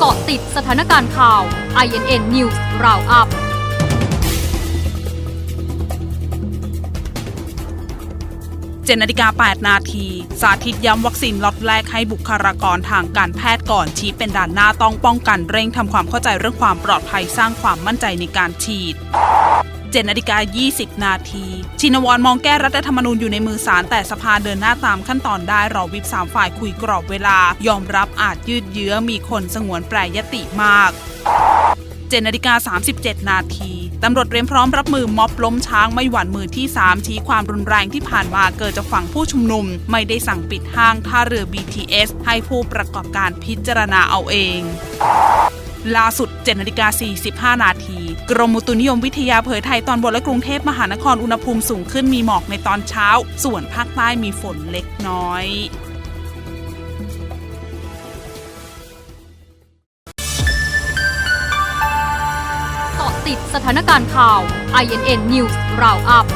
เกาะติดสถานการณ์ข่าว INN News Roundup เจ็ดนาฬิกา8นาที สาธิตย้ำวัคซีนล็อตแรกให้บุคลากรทางการแพทย์ก่อนชี้เป็นด่านหน้าต้องป้องกันเร่งทำความเข้าใจเรื่องความปลอดภัยสร้างความมั่นใจในการฉีด 7นาฬิกา20 นาที ชินวรมองแก้รัฐธรรมนูญอยู่ในมือศาลแต่สภาเดินหน้าตามขั้นตอนได้รอวิปสามฝ่ายคุยกรอบเวลา ยอมรับอาจยืดเยื้อมีคนสงวนแปรยติมาก7นาฬิกา37 นาที ตำรวจเตรียมพร้อมรับมือม็อบล้มช้างไม่หวั่นมือที่ 3 ชี้ความรุนแรงที่ผ่านมาเกิดจากฝั่งผู้ชุมนุม ไม่ได้สั่งปิดห้างท่าเรือ BTS ให้ผู้ประกอบการพิจารณาเอาเอง ล่าสุด 7นาฬิกา45 นาที กรมอุตุนิยมวิทยาเผยไทยตอนบนและกรุงเทพมหานครอุณหภูมิสูงขึ้นมีหมอกในตอนเช้า ส่วนภาคใต้มีฝนเล็กน้อยเกาะติดสถานการณ์ข่าว INN News Roundup